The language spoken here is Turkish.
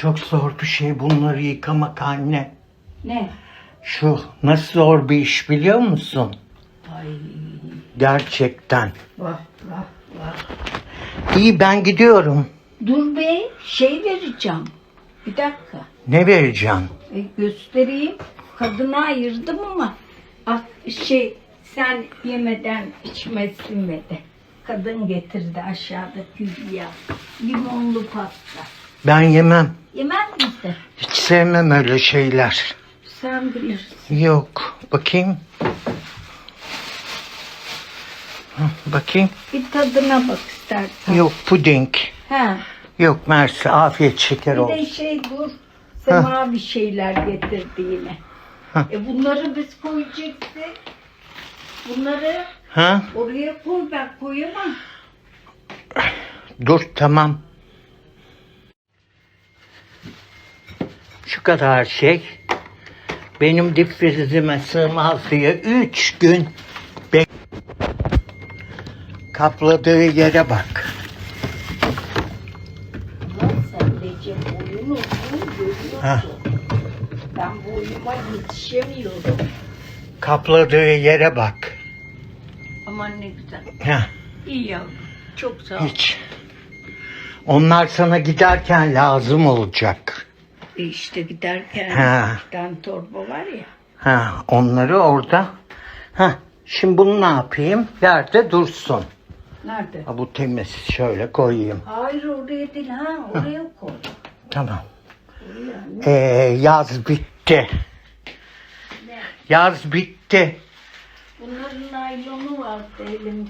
Çok zor bir şey bunları yıkamak anne. Ne? Şu nasıl zor bir iş biliyor musun? Ay Gerçekten. vah vah vah. İyi ben gidiyorum. Dur be şey vereceğim. Bir dakika. Ne vereceğim? E, göstereyim. Kadına ayırdım ama ah, şey sen yemeden içmesin ve de. Kadın getirdi aşağıda Hülya. Limonlu pasta. Ben yemem. Yemez misin? Hiç sevmem öyle şeyler. Sen bilirsin. Yok. Bakayım. Hı, Bakayım. Bir tadına bak istersen. Yok puding. Ha. Yok Mersi afiyet şeker Bir de olsun. şey dur. Sema bir şeyler getirdi yine. Hah. E bunları biz koyacaktık. Bunları Ha? oraya koy ben koyamam. Dur tamam. Şu kadar şey. Benim difrizime sığmaz diye üç gün bek... Kapladığı yere bak. Ha. Ben boyuma yetişemiyorum. Kapladığı yere bak. Aman ne güzel. Ha, İyi yavrum. Çok sağ ol. hiç. Onlar sana giderken lazım olacak. İşte giderken Ha. torba var ya. Ha, onları orada. Ha, şimdi bunu ne yapayım? Yerde dursun. Nerede? Ha, bu temiz. Şöyle koyayım. Hayır oraya değil ha. Oraya koy. Tamam. Oraya. Ee, yaz bitti. Ne? Yaz bitti. Bunların naylonu vardı elimde.